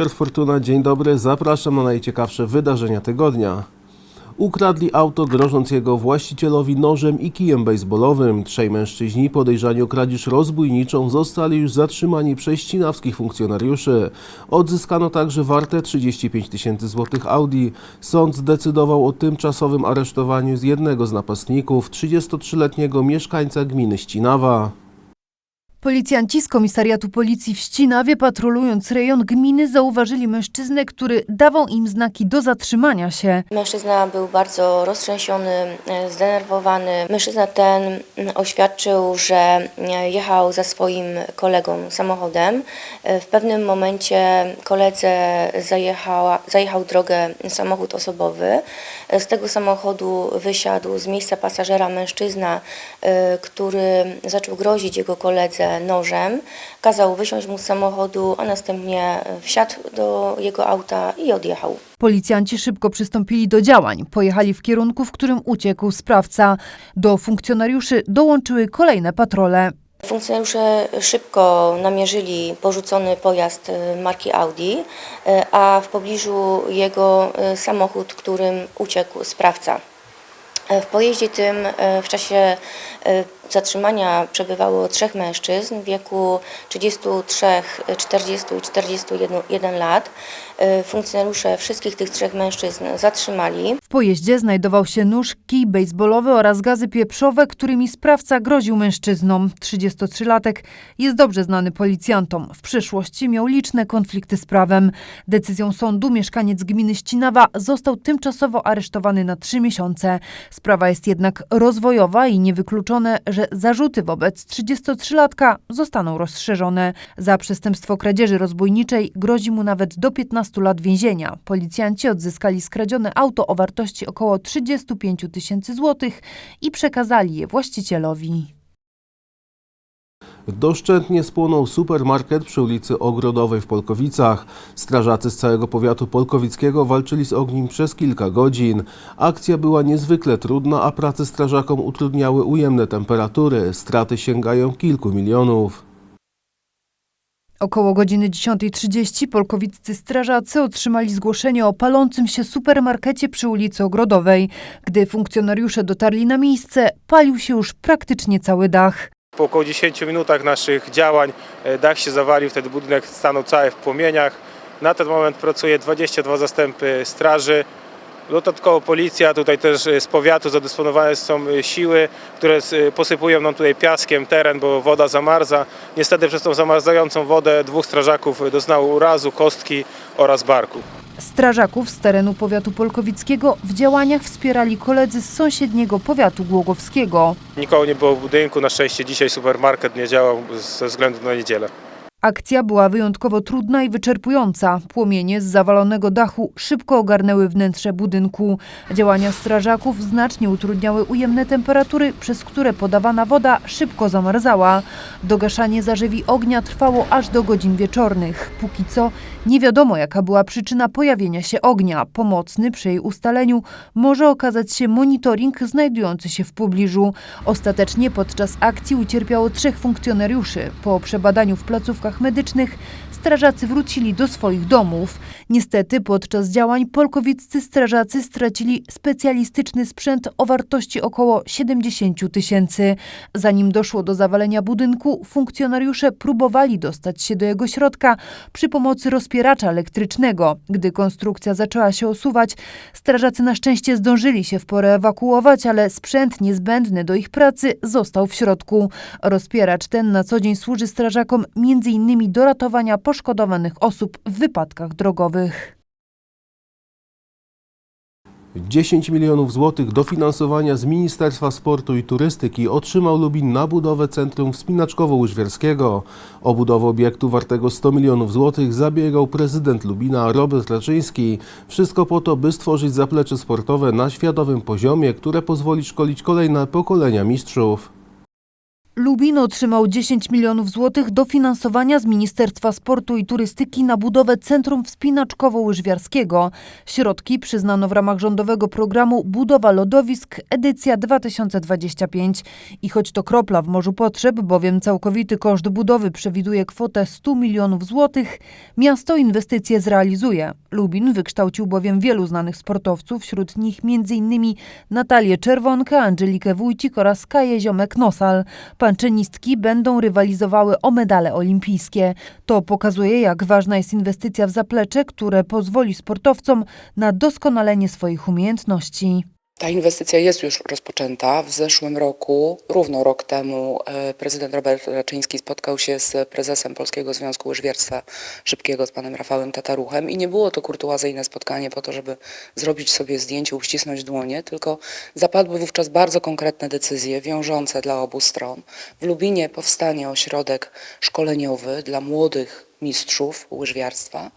Piotr Fortuna, dzień dobry. Zapraszam na najciekawsze wydarzenia tygodnia. Ukradli auto, grożąc jego właścicielowi nożem i kijem baseballowym. Trzej mężczyźni podejrzani o kradzież rozbójniczą zostali już zatrzymani przez ścinawskich funkcjonariuszy. Odzyskano także warte 35 tysięcy złotych Audi. Sąd zdecydował o tymczasowym aresztowaniu z jednego z napastników, 33-letniego mieszkańca gminy Ścinawa. Policjanci z komisariatu policji w Ścinawie, patrolując rejon gminy, zauważyli mężczyznę, który dawał im znaki do zatrzymania się. Mężczyzna był bardzo roztrzęsiony, e, zdenerwowany. Mężczyzna ten mm, oświadczył, że e, jechał za swoim kolegą samochodem. E, W pewnym momencie koledze zajechała, zajechał drogę samochód osobowy. Z tego samochodu wysiadł z miejsca pasażera mężczyzna, który zaczął grozić jego koledze nożem. Kazał wysiąść mu z samochodu, a następnie wsiadł do jego auta i odjechał. Policjanci szybko przystąpili do działań. Pojechali w kierunku, w którym uciekł sprawca. Do funkcjonariuszy dołączyły kolejne patrole. Funkcjonariusze szybko namierzyli porzucony pojazd e, marki Audi, e, a w pobliżu jego e, samochód, którym uciekł sprawca. W pojeździe tym w czasie zatrzymania przebywało trzech mężczyzn w wieku 33, 40 i 41 lat. E, Funkcjonariusze wszystkich tych trzech mężczyzn zatrzymali. W pojeździe znajdował się nóż, kij baseballowy oraz gazy pieprzowe, którymi sprawca groził mężczyznom. 33-latek jest dobrze znany policjantom. W przyszłości miał liczne konflikty z prawem. Decyzją sądu mieszkaniec gminy Ścinawa został tymczasowo aresztowany na trzy miesiące. Sprawa jest jednak rozwojowa i niewykluczone, że zarzuty wobec 33-latka zostaną rozszerzone. Za przestępstwo kradzieży rozbójniczej grozi mu nawet do 15 lat więzienia. Policjanci odzyskali skradzione auto o wartości około 35 tysięcy złotych i przekazali je właścicielowi. Doszczętnie spłonął supermarket przy ulicy Ogrodowej w Polkowicach. Strażacy z całego powiatu polkowickiego walczyli z ogniem przez kilka godzin. Akcja była niezwykle trudna, a pracę strażakom utrudniały ujemne temperatury. Straty sięgają kilku milionów. Około godziny 10.30 polkowiccy strażacy otrzymali zgłoszenie o palącym się supermarkecie przy ulicy Ogrodowej. Gdy funkcjonariusze dotarli na miejsce, palił się już praktycznie cały dach. Po około 10 minutach naszych działań e, dach się zawalił, wtedy budynek stanął cały w płomieniach. Na ten moment pracuje 22 zastępy straży. Dodatkowo policja, tutaj też e, z powiatu zadysponowane są e, siły, które posypują nam tutaj piaskiem teren, bo woda zamarza. Niestety przez tą zamarzającą wodę dwóch strażaków doznało urazu, kostki oraz barku. Strażaków z terenu powiatu polkowickiego w działaniach wspierali koledzy z sąsiedniego powiatu głogowskiego. Nikogo nie było w budynku, na szczęście dzisiaj supermarket nie działał ze względu na niedzielę. Akcja była wyjątkowo trudna i wyczerpująca. Płomienie z zawalonego dachu szybko ogarnęły wnętrze budynku. Działania strażaków znacznie utrudniały ujemne temperatury, przez które podawana woda szybko zamarzała. Dogaszanie zarzewi ognia trwało aż do godzin wieczornych. Póki co nie wiadomo, jaka była przyczyna pojawienia się ognia. Pomocny przy jej ustaleniu może okazać się monitoring znajdujący się w pobliżu. Ostatecznie podczas akcji ucierpiało trzech funkcjonariuszy. Po przebadaniu w placówkach medycznych strażacy wrócili do swoich domów. Niestety podczas działań polkowiccy strażacy stracili specjalistyczny sprzęt o wartości około 70 tysięcy. Zanim doszło do zawalenia budynku, funkcjonariusze próbowali dostać się do jego środka przy pomocy rozpieracza elektrycznego. Gdy konstrukcja zaczęła się osuwać, strażacy na szczęście zdążyli się w porę ewakuować, ale sprzęt niezbędny do ich pracy został w środku. Rozpieracz ten na co dzień służy strażakom m.in. do ratowania poszkodowanych osób w wypadkach drogowych. 10 milionów złotych dofinansowania z Ministerstwa Sportu i Turystyki otrzymał Lubin na budowę Centrum Wspinaczkowo-Łyżwiarskiego. O budowę obiektu wartego 100 milionów złotych zabiegał prezydent Lubina Robert Raczyński. Wszystko po to, by stworzyć zaplecze sportowe na światowym poziomie, które pozwoli szkolić kolejne pokolenia mistrzów. Lubin otrzymał 10 milionów złotych dofinansowania z Ministerstwa Sportu i Turystyki na budowę Centrum Wspinaczkowo-Łyżwiarskiego. Środki przyznano w ramach rządowego programu Budowa Lodowisk edycja 2025. I choć to kropla w morzu potrzeb, bowiem całkowity koszt budowy przewiduje kwotę 100 milionów złotych, miasto inwestycje zrealizuje. Lubin wykształcił bowiem wielu znanych sportowców, wśród nich m.in. Natalię Czerwonkę, Angelikę Wójcik oraz Kaję Ziomek-Nosal. Panczynistki będą rywalizowały o medale olimpijskie. To pokazuje, jak ważna jest inwestycja w zaplecze, które pozwoli sportowcom na doskonalenie swoich umiejętności. Ta inwestycja jest już rozpoczęta. W zeszłym roku, równo rok temu, e, prezydent Robert Raczyński spotkał się z prezesem Polskiego Związku Łyżwiarstwa Szybkiego, z panem Rafałem Tataruchem i nie było to kurtuazyjne spotkanie po to, żeby zrobić sobie zdjęcie, uścisnąć dłonie, tylko zapadły wówczas bardzo konkretne decyzje wiążące dla obu stron. W Lubinie powstanie ośrodek szkoleniowy dla młodych mistrzów łyżwiarstwa.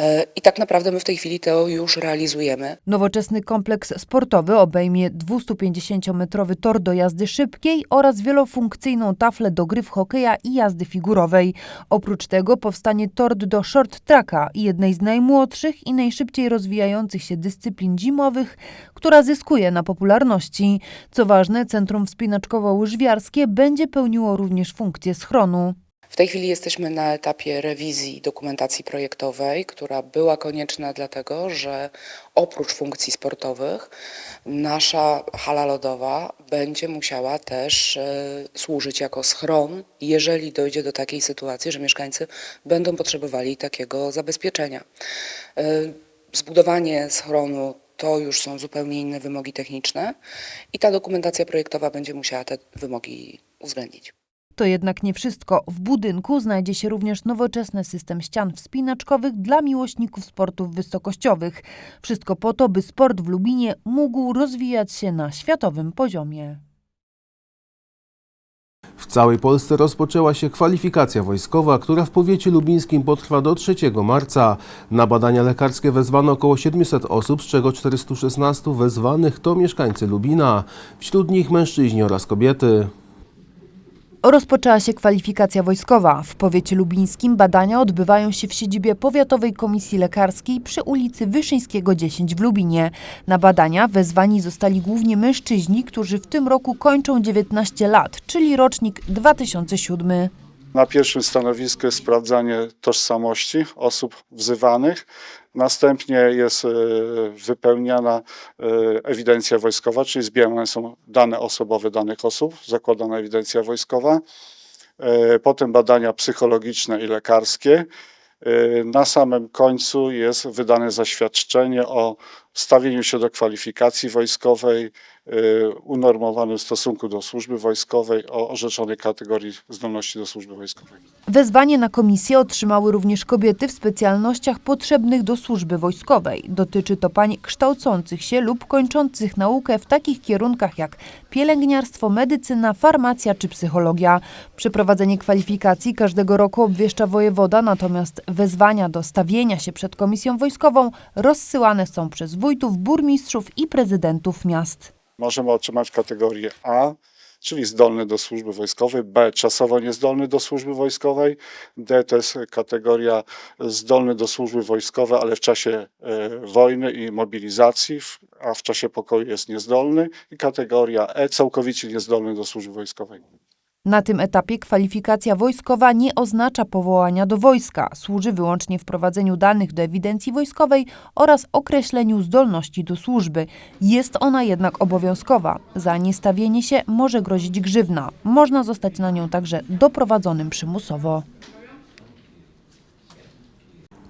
E, I tak naprawdę my w tej chwili to już realizujemy. Nowoczesny kompleks sportowy obejmie 250-metrowy tor do jazdy szybkiej oraz wielofunkcyjną taflę do gry w hokeja i jazdy figurowej. Oprócz tego powstanie tort do short tracka, jednej z najmłodszych i najszybciej rozwijających się dyscyplin zimowych, która zyskuje na popularności. Co ważne, Centrum Wspinaczkowo-Łyżwiarskie będzie pełniło również funkcję schronu. W tej chwili jesteśmy na etapie rewizji dokumentacji projektowej, która była konieczna dlatego, że oprócz funkcji sportowych nasza hala lodowa będzie musiała też e, służyć jako schron, jeżeli dojdzie do takiej sytuacji, że mieszkańcy będą potrzebowali takiego zabezpieczenia. E, Zbudowanie schronu to już są zupełnie inne wymogi techniczne i ta dokumentacja projektowa będzie musiała te wymogi uwzględnić. To jednak nie wszystko. W budynku znajdzie się również nowoczesny system ścian wspinaczkowych dla miłośników sportów wysokościowych. Wszystko po to, by sport w Lubinie mógł rozwijać się na światowym poziomie. W całej Polsce rozpoczęła się kwalifikacja wojskowa, która w powiecie lubińskim potrwa do 3 marca. Na badania lekarskie wezwano około 700 osób, z czego 416 wezwanych to mieszkańcy Lubina. Wśród nich mężczyźni oraz kobiety. Rozpoczęła się kwalifikacja wojskowa. W powiecie lubińskim badania odbywają się w siedzibie Powiatowej Komisji Lekarskiej przy ulicy Wyszyńskiego 10 w Lubinie. Na badania wezwani zostali głównie mężczyźni, którzy w tym roku kończą 19 lat, czyli rocznik 2007. Na pierwszym stanowisku jest sprawdzanie tożsamości osób wzywanych. Następnie jest e, wypełniana e, ewidencja wojskowa, czyli zbierane są dane osobowe danych osób, zakładana ewidencja wojskowa. E, Potem badania psychologiczne i lekarskie. Na samym końcu jest wydane zaświadczenie o stawieniu się do kwalifikacji wojskowej, e, unormowanym stosunku do służby wojskowej, o orzeczonej kategorii zdolności do służby wojskowej. Wezwanie na komisję otrzymały również kobiety w specjalnościach potrzebnych do służby wojskowej. Dotyczy to pań kształcących się lub kończących naukę w takich kierunkach jak pielęgniarstwo, medycyna, farmacja czy psychologia. Przeprowadzenie kwalifikacji każdego roku obwieszcza wojewoda, natomiast wezwania do stawienia się przed komisją wojskową rozsyłane są przez wójtów, burmistrzów i prezydentów miast. Możemy otrzymać kategorię A, czyli zdolny do służby wojskowej, B czasowo niezdolny do służby wojskowej, D to jest kategoria zdolny do służby wojskowej, ale w czasie e, wojny i mobilizacji, w- a w czasie pokoju jest niezdolny i kategoria E całkowicie niezdolny do służby wojskowej. Na tym etapie kwalifikacja wojskowa nie oznacza powołania do wojska. Służy wyłącznie wprowadzeniu danych do ewidencji wojskowej oraz określeniu zdolności do służby. Jest ona jednak obowiązkowa. Za niestawienie się może grozić grzywna. Można zostać na nią także doprowadzonym przymusowo.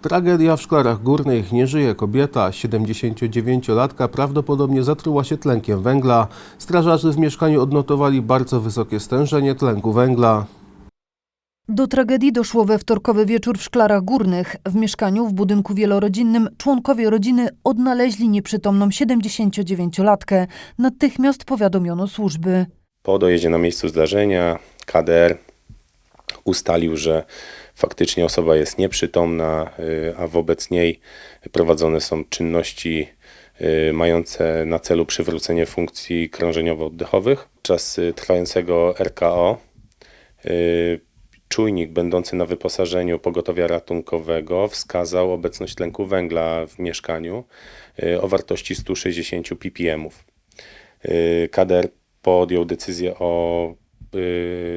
Tragedia w Szklarach Górnych. Nie żyje kobieta. 79-latka prawdopodobnie zatruła się tlenkiem węgla. Strażacy w mieszkaniu odnotowali bardzo wysokie stężenie tlenku węgla. Do tragedii doszło we wtorkowy wieczór w Szklarach Górnych. W mieszkaniu w budynku wielorodzinnym członkowie rodziny odnaleźli nieprzytomną 79-latkę. Natychmiast powiadomiono służby. Po dojeździe na miejscu zdarzenia KDR ustalił, że faktycznie osoba jest nieprzytomna, y, a wobec niej prowadzone są czynności y, mające na celu przywrócenie funkcji krążeniowo-oddechowych. Podczas y, trwającego RKO czujnik będący na wyposażeniu pogotowia ratunkowego wskazał obecność tlenku węgla w mieszkaniu o wartości 160 ppm. Kader podjął decyzję o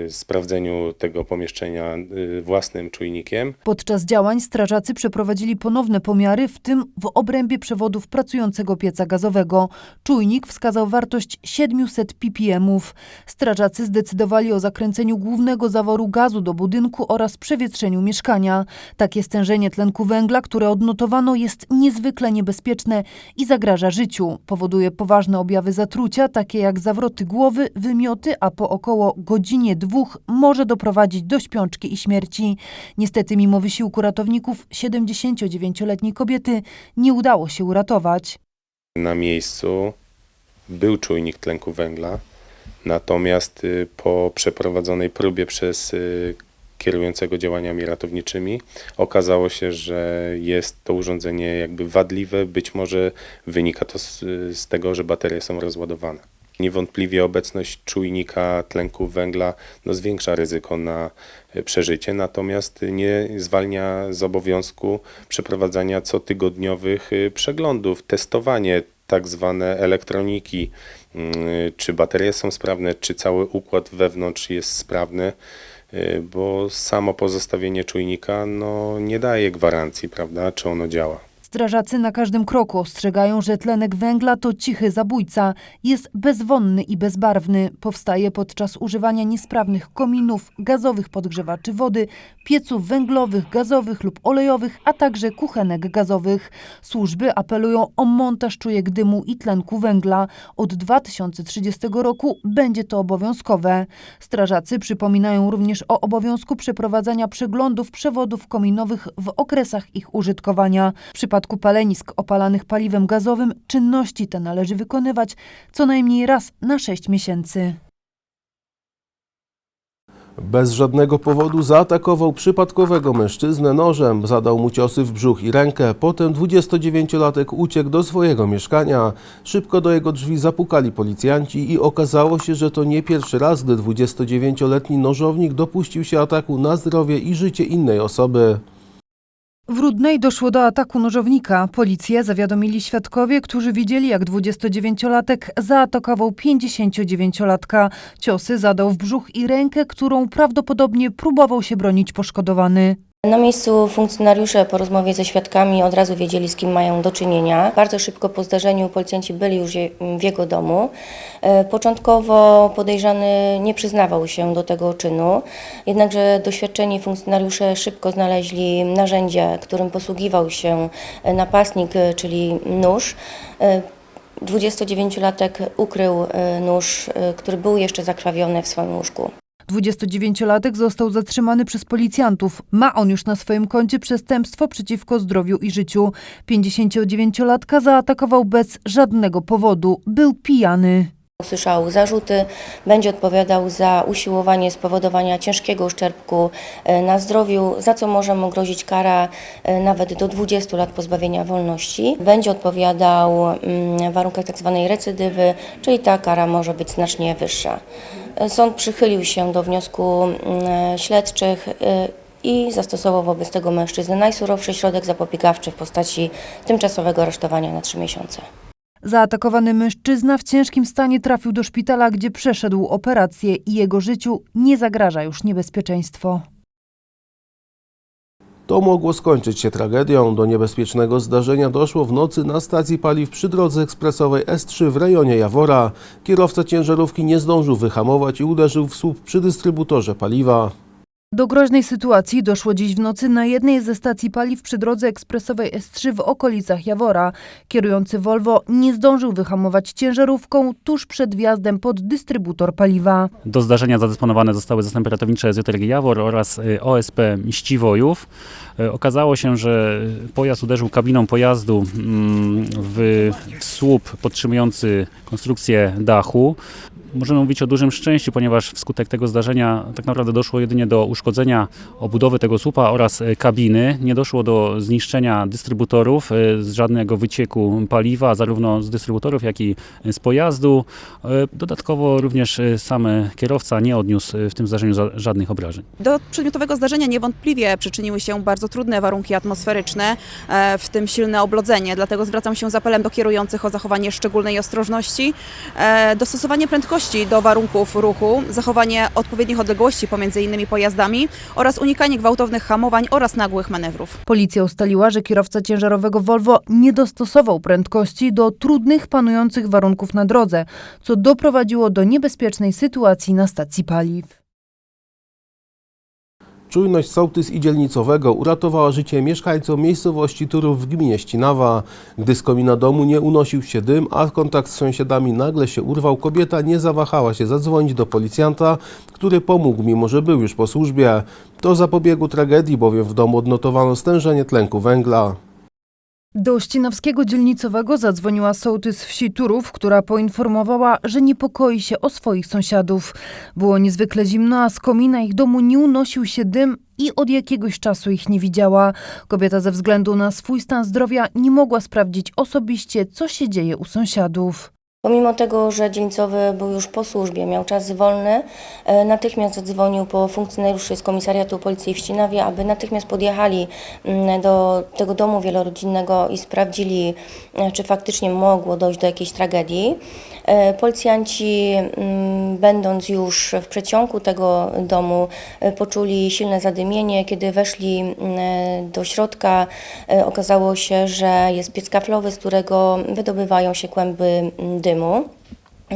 sprawdzeniu tego pomieszczenia y, własnym czujnikiem. Podczas działań strażacy przeprowadzili ponowne pomiary, w tym w obrębie przewodów pracującego pieca gazowego. Czujnik wskazał wartość 700 ppm. Strażacy zdecydowali o zakręceniu głównego zaworu gazu do budynku oraz przewietrzeniu mieszkania. Takie stężenie tlenku węgla, które odnotowano, jest niezwykle niebezpieczne i zagraża życiu. Powoduje poważne objawy zatrucia, takie jak zawroty głowy, wymioty, a po około godzinie dwóch może doprowadzić do śpiączki i śmierci. Niestety, mimo wysiłku ratowników, 79-letniej kobiety nie udało się uratować. Na miejscu był czujnik tlenku węgla, natomiast y, po przeprowadzonej próbie przez y, kierującego działaniami ratowniczymi okazało się, że jest to urządzenie jakby wadliwe, być może wynika to z, z tego, że baterie są rozładowane. Niewątpliwie obecność czujnika tlenku węgla no, zwiększa ryzyko na y, przeżycie, natomiast nie zwalnia z obowiązku przeprowadzania cotygodniowych y, przeglądów, testowanie tak zwane elektroniki, mm, czy baterie są sprawne, czy cały układ wewnątrz jest sprawny, bo samo pozostawienie czujnika no, nie daje gwarancji, prawda, czy ono działa. Strażacy na każdym kroku ostrzegają, że tlenek węgla to cichy zabójca. Jest bezwonny i bezbarwny. Powstaje podczas używania niesprawnych kominów, gazowych podgrzewaczy wody, pieców węglowych, gazowych lub olejowych, a także kuchenek gazowych. Służby apelują o montaż czujek dymu i tlenku węgla. Od 2030 roku będzie to obowiązkowe. Strażacy przypominają również o obowiązku przeprowadzania przeglądów przewodów kominowych w okresach ich użytkowania. W przypadku palenisk opalanych paliwem gazowym czynności te należy wykonywać co najmniej raz na 6 miesięcy. Bez żadnego powodu zaatakował przypadkowego mężczyznę nożem, zadał mu ciosy w brzuch i rękę. Potem 29-latek uciekł do swojego mieszkania. Szybko do jego drzwi zapukali policjanci i okazało się, że to nie pierwszy raz, gdy 29-letni nożownik dopuścił się ataku na zdrowie i życie innej osoby. W Rudnej doszło do ataku nożownika. Policję zawiadomili świadkowie, którzy widzieli, jak 29-latek zaatakował 59-latka. Ciosy zadał w brzuch i rękę, którą prawdopodobnie próbował się bronić poszkodowany. Na miejscu funkcjonariusze po rozmowie ze świadkami od razu wiedzieli, z kim mają do czynienia. Bardzo szybko po zdarzeniu policjanci byli już w jego domu. E, Początkowo podejrzany nie przyznawał się do tego czynu, jednakże doświadczeni funkcjonariusze szybko znaleźli narzędzie, którym posługiwał się napastnik, e, czyli nóż. E, 29-latek ukrył e, nóż, e, który był jeszcze zakrawiony w swoim łóżku. 29-latek został zatrzymany przez policjantów. Ma on już na swoim koncie przestępstwo przeciwko zdrowiu i życiu. 59-latka zaatakował bez żadnego powodu. Był pijany. Usłyszał zarzuty, będzie odpowiadał za usiłowanie spowodowania ciężkiego uszczerbku e, na zdrowiu, za co może mu grozić kara e, nawet do 20 lat pozbawienia wolności. Będzie odpowiadał mm, w warunkach tzw. recydywy, czyli ta kara może być znacznie wyższa. Sąd przychylił się do wniosku mm, śledczych e, i zastosował wobec tego mężczyzny najsurowszy środek zapobiegawczy w postaci tymczasowego aresztowania na 3 miesiące. Zaatakowany mężczyzna w ciężkim stanie trafił do szpitala, gdzie przeszedł operację i jego życiu nie zagraża już niebezpieczeństwo. To mogło skończyć się tragedią. Do niebezpiecznego zdarzenia doszło w nocy na stacji paliw przy drodze ekspresowej S3 w rejonie Jawora. Kierowca ciężarówki nie zdążył wyhamować i uderzył w słup przy dystrybutorze paliwa. Do groźnej sytuacji doszło dziś w nocy na jednej ze stacji paliw przy drodze ekspresowej S3 w okolicach Jawora. Kierujący Volvo nie zdążył wyhamować ciężarówką tuż przed wjazdem pod dystrybutor paliwa. Do zdarzenia zadysponowane zostały zastępy ratownicze ZRG Jawor oraz y, OSP Mściwojów. Y, Okazało się, że pojazd uderzył kabiną pojazdu mm, w słup podtrzymujący konstrukcję dachu. Możemy mówić o dużym szczęściu, ponieważ wskutek tego zdarzenia tak naprawdę doszło jedynie do uszkodzenia obudowy tego słupa oraz e, kabiny. Nie doszło do zniszczenia dystrybutorów, e, z żadnego wycieku paliwa, zarówno z dystrybutorów, jak i z pojazdu. E, Dodatkowo również e, sam kierowca nie odniósł e, w tym zdarzeniu żadnych obrażeń. Do przedmiotowego zdarzenia niewątpliwie przyczyniły się bardzo trudne warunki atmosferyczne, e, w tym silne oblodzenie. Dlatego zwracam się z apelem do kierujących o zachowanie szczególnej ostrożności, e, dostosowanie prędkości do warunków ruchu, zachowanie odpowiednich odległości pomiędzy innymi pojazdami oraz unikanie gwałtownych hamowań oraz nagłych manewrów. Policja ustaliła, że kierowca ciężarowego Volvo nie dostosował prędkości do trudnych panujących warunków na drodze, co doprowadziło do niebezpiecznej sytuacji na stacji paliw. Czujność sołtys i dzielnicowego uratowała życie mieszkańcom miejscowości Turów w gminie Ścinawa. Gdy z komina domu nie unosił się dym, a kontakt z sąsiadami nagle się urwał, kobieta nie zawahała się zadzwonić do policjanta, który pomógł, mimo że był już po służbie. To zapobiegło tragedii, bowiem w domu odnotowano stężenie tlenku węgla. Do Ścinawskiego Dzielnicowego zadzwoniła sołtys wsi Turów, która poinformowała, że niepokoi się o swoich sąsiadów. Było niezwykle zimno, a z komina ich domu nie unosił się dym i od jakiegoś czasu ich nie widziała. Kobieta ze względu na swój stan zdrowia nie mogła sprawdzić osobiście, co się dzieje u sąsiadów. Pomimo tego, że dzielnicowy był już po służbie, miał czas wolny, e, natychmiast zadzwonił po funkcjonariuszy z komisariatu policji w Ścinawie, aby natychmiast podjechali mm, do tego domu wielorodzinnego i sprawdzili, e, czy faktycznie mogło dojść do jakiejś tragedii. E, Policjanci, mm, będąc już w przeciągu tego domu, poczuli silne zadymienie. Kiedy weszli mm, do środka, okazało się, że jest piec kaflowy, z którego wydobywają się kłęby mm, dymu.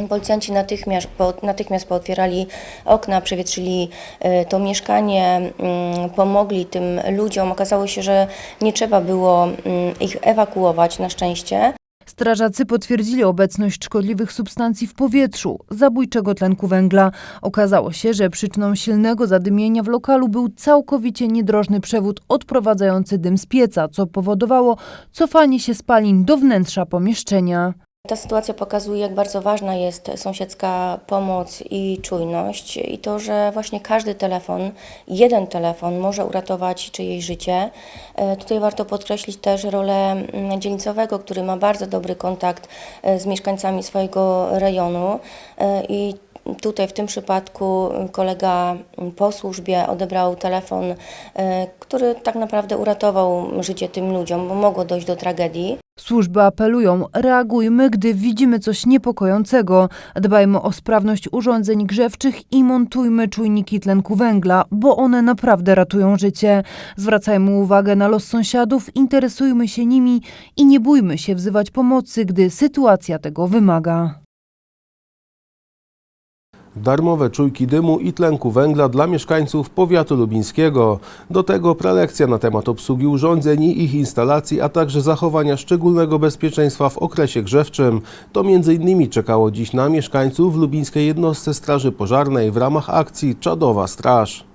Policjanci natychmiast, po, natychmiast pootwierali okna, przewietrzyli e, to mieszkanie, mm, pomogli tym ludziom. Okazało się, że nie trzeba było mm, ich ewakuować na szczęście. Strażacy potwierdzili obecność szkodliwych substancji w powietrzu, zabójczego tlenku węgla. Okazało się, że przyczyną silnego zadymienia w lokalu był całkowicie niedrożny przewód odprowadzający dym z pieca, co powodowało cofanie się spalin do wnętrza pomieszczenia. Ta sytuacja pokazuje, jak bardzo ważna jest sąsiedzka pomoc i czujność, i to, że właśnie każdy telefon, jeden telefon może uratować czyjeś życie. E, Tutaj warto podkreślić też rolę mm, dzielnicowego, który ma bardzo dobry kontakt e, z mieszkańcami swojego rejonu e, i Tutaj w tym przypadku kolega po służbie odebrał telefon, który tak naprawdę uratował życie tym ludziom, bo mogło dojść do tragedii. Służby apelują, reagujmy, gdy widzimy coś niepokojącego. Dbajmy o sprawność urządzeń grzewczych i montujmy czujniki tlenku węgla, bo one naprawdę ratują życie. Zwracajmy uwagę na los sąsiadów, interesujmy się nimi i nie bójmy się wzywać pomocy, gdy sytuacja tego wymaga. Darmowe czujki dymu i tlenku węgla dla mieszkańców powiatu lubińskiego. Do tego prelekcja na temat obsługi urządzeń i ich instalacji, a także zachowania szczególnego bezpieczeństwa w okresie grzewczym. To m.in. czekało dziś na mieszkańców w lubińskiej jednostce Straży Pożarnej w ramach akcji Czadowa Straż.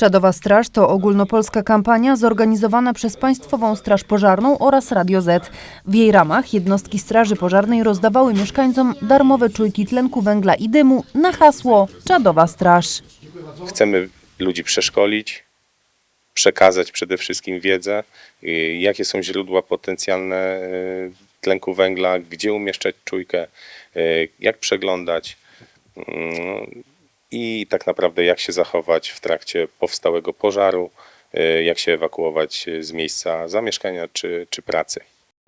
Czadowa Straż to ogólnopolska kampania zorganizowana przez Państwową Straż Pożarną oraz Radio Z. W jej ramach jednostki Straży Pożarnej rozdawały mieszkańcom darmowe czujki tlenku węgla i dymu na hasło Czadowa Straż. Chcemy ludzi przeszkolić, przekazać przede wszystkim wiedzę, y, jakie są źródła potencjalne y, tlenku węgla, gdzie umieszczać czujkę, y, jak przeglądać i tak naprawdę jak się zachować w trakcie powstałego pożaru, y, jak się ewakuować z miejsca zamieszkania czy, czy pracy.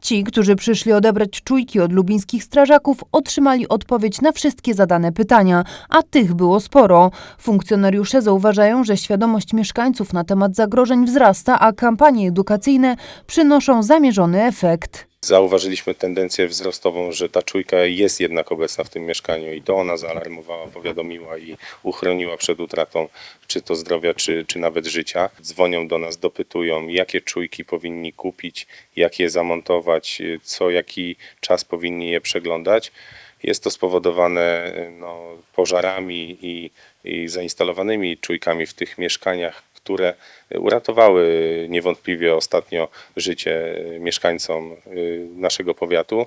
Ci, którzy przyszli odebrać czujki od lubińskich strażaków, otrzymali odpowiedź na wszystkie zadane pytania, a tych było sporo. Funkcjonariusze zauważają, że świadomość mieszkańców na temat zagrożeń wzrasta, a kampanie edukacyjne przynoszą zamierzony efekt. Zauważyliśmy tendencję wzrostową, że ta czujka jest jednak obecna w tym mieszkaniu i to ona zaalarmowała, powiadomiła i uchroniła przed utratą czy to zdrowia, czy, czy nawet życia. Dzwonią do nas, dopytują, jakie czujki powinni kupić, jak je zamontować, co jaki czas powinni je przeglądać. Jest to spowodowane no, pożarami i, i zainstalowanymi czujkami w tych mieszkaniach, które uratowały niewątpliwie ostatnio życie mieszkańcom y, naszego powiatu.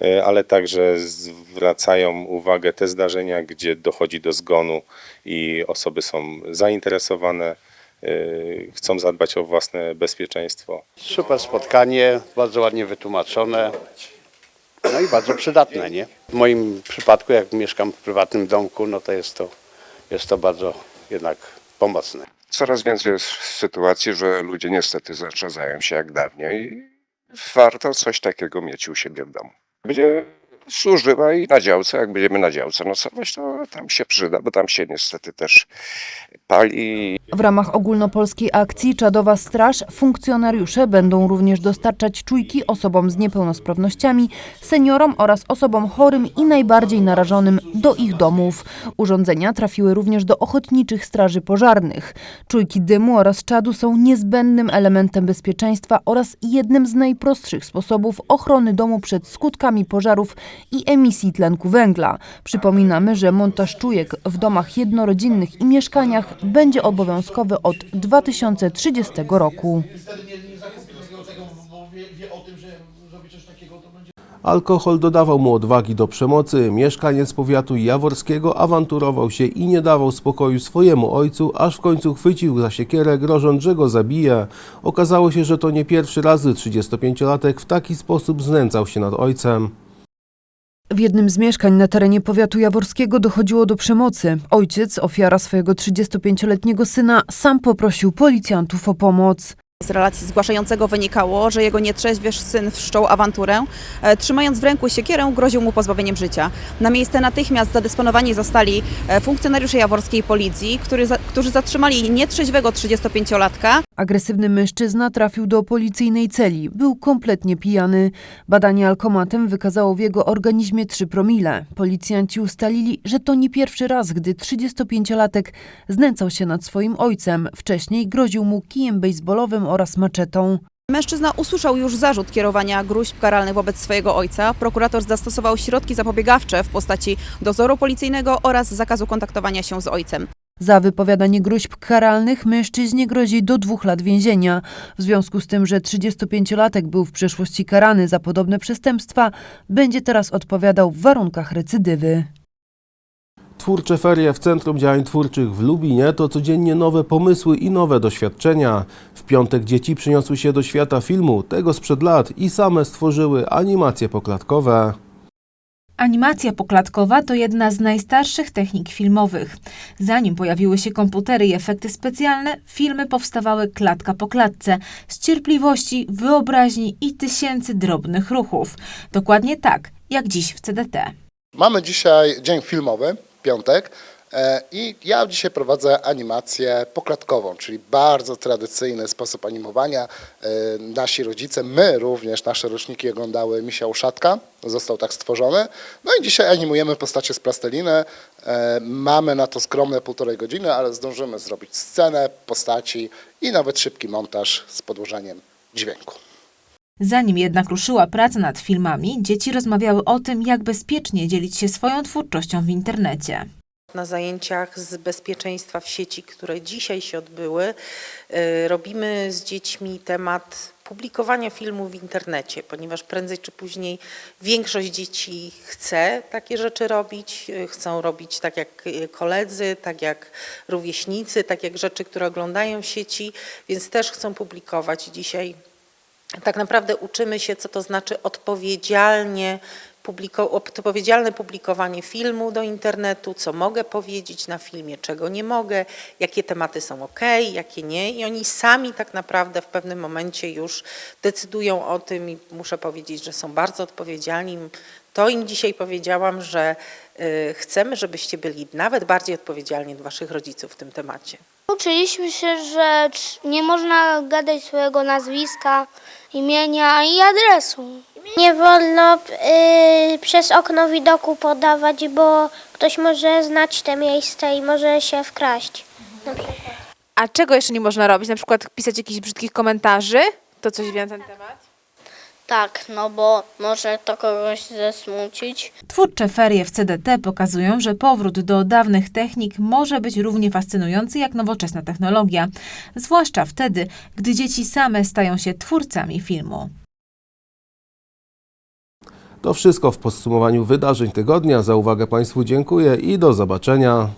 e, ale także zwracają uwagę te zdarzenia, gdzie dochodzi do zgonu i osoby są zainteresowane, e, chcą zadbać o własne bezpieczeństwo. Super spotkanie, bardzo ładnie wytłumaczone. No i bardzo przydatne, nie? W moim przypadku, jak mieszkam w prywatnym domku, no to jest to, jest to bardzo jednak pomocne. Coraz więcej jest sytuacji, że ludzie niestety zatrzasają się jak dawniej. Warto coś takiego mieć u siebie w domu. Będzie służyła i na działce, jak będziemy na działce nocować, to tam się przyda, bo tam się niestety też pali W ramach ogólnopolskiej akcji Czadowa Straż funkcjonariusze będą również dostarczać czujki osobom z niepełnosprawnościami, seniorom oraz osobom chorym i najbardziej narażonym do ich domów. Urządzenia trafiły również do ochotniczych straży pożarnych. Czujki dymu oraz czadu są niezbędnym elementem bezpieczeństwa oraz jednym z najprostszych sposobów ochrony domu przed skutkami pożarów i emisji tlenku węgla. Przypominamy, że montaż czujek w domach jednorodzinnych i mieszkaniach będzie obowiązkowy od 2030 roku. Alkohol dodawał mu odwagi do przemocy. Mieszkaniec powiatu jaworskiego awanturował się i nie dawał spokoju swojemu ojcu, aż w końcu chwycił za siekierę, grożąc, że go zabije. Okazało się, że to nie pierwszy raz, gdy 35-latek w taki sposób znęcał się nad ojcem. W jednym z mieszkań na terenie powiatu jaworskiego dochodziło do przemocy. Ojciec, ofiara swojego 35-letniego syna, sam poprosił policjantów o pomoc. Z relacji zgłaszającego wynikało, że jego nietrzeźwiesz syn wszczął awanturę. E, Trzymając w ręku siekierę, groził mu pozbawieniem życia. Na miejsce natychmiast zadysponowani zostali e, funkcjonariusze jaworskiej policji, który, którzy zatrzymali nietrzeźwego 35-latka. Agresywny mężczyzna trafił do policyjnej celi. Był kompletnie pijany. Badanie alkomatem wykazało w jego organizmie 3 promile. Policjanci ustalili, że to nie pierwszy raz, gdy 35-latek znęcał się nad swoim ojcem. Wcześniej groził mu kijem oraz maczetą. Mężczyzna usłyszał już zarzut kierowania gruźb karalnych wobec swojego ojca. Prokurator zastosował środki zapobiegawcze w postaci dozoru policyjnego oraz zakazu kontaktowania się z ojcem. Za wypowiadanie gruźb karalnych mężczyźnie grozi do dwóch lat więzienia. W związku z tym, że 35-latek był w przeszłości karany za podobne przestępstwa, będzie teraz odpowiadał w warunkach recydywy. Twórcze ferie w Centrum Działań Twórczych w Lubinie to codziennie nowe pomysły i nowe doświadczenia. W piątek dzieci przyniosły się do świata filmu tego sprzed lat i same stworzyły animacje poklatkowe. Animacja poklatkowa to jedna z najstarszych technik filmowych. Zanim pojawiły się komputery i efekty specjalne, filmy powstawały klatka po klatce, z cierpliwości, wyobraźni i tysięcy drobnych ruchów. Dokładnie tak, jak dziś w CDT. Mamy dzisiaj dzień filmowy, piątek, e, i ja dzisiaj prowadzę animację poklatkową, czyli bardzo tradycyjny sposób animowania. E, Nasi rodzice, my również, nasze roczniki oglądały Misia Uszatka, został tak stworzony. No i dzisiaj animujemy postacie z plasteliny. E, Mamy na to skromne półtorej godziny, ale zdążymy zrobić scenę, postaci i nawet szybki montaż z podłożeniem dźwięku. Zanim jednak ruszyła praca nad filmami, dzieci rozmawiały o tym, jak bezpiecznie dzielić się swoją twórczością w internecie. Na zajęciach z bezpieczeństwa w sieci, które dzisiaj się odbyły, y, robimy z dziećmi temat publikowania filmu w internecie, ponieważ prędzej czy później większość dzieci chce takie rzeczy robić, y, chcą robić tak jak y, koledzy, tak jak rówieśnicy, tak jak rzeczy, które oglądają w sieci, więc też chcą publikować. Dzisiaj tak naprawdę uczymy się, co to znaczy odpowiedzialnie publiko- odpowiedzialne publikowanie filmu do internetu, co mogę powiedzieć na filmie, czego nie mogę, jakie tematy są ok, jakie nie. I oni sami tak naprawdę w pewnym momencie już decydują o tym i muszę powiedzieć, że są bardzo odpowiedzialni. To im dzisiaj powiedziałam, że y, chcemy, żebyście byli nawet bardziej odpowiedzialni od waszych rodziców w tym temacie. Uczyliśmy się, że nie można gadać swojego nazwiska, imienia i adresu. Nie wolno y, przez okno widoku podawać, bo ktoś może znać te miejsce i może się wkraść. Na przykład. A czego jeszcze nie można robić? Na przykład pisać jakichś brzydkich komentarzy? To coś wie na ten temat? Tak, no bo może to kogoś zasmucić. Twórcze ferie w CDT pokazują, że powrót do dawnych technik może być równie fascynujący jak nowoczesna technologia, zwłaszcza wtedy, gdy dzieci same stają się twórcami filmu. To wszystko w podsumowaniu wydarzeń tygodnia. Za uwagę Państwu dziękuję i do zobaczenia.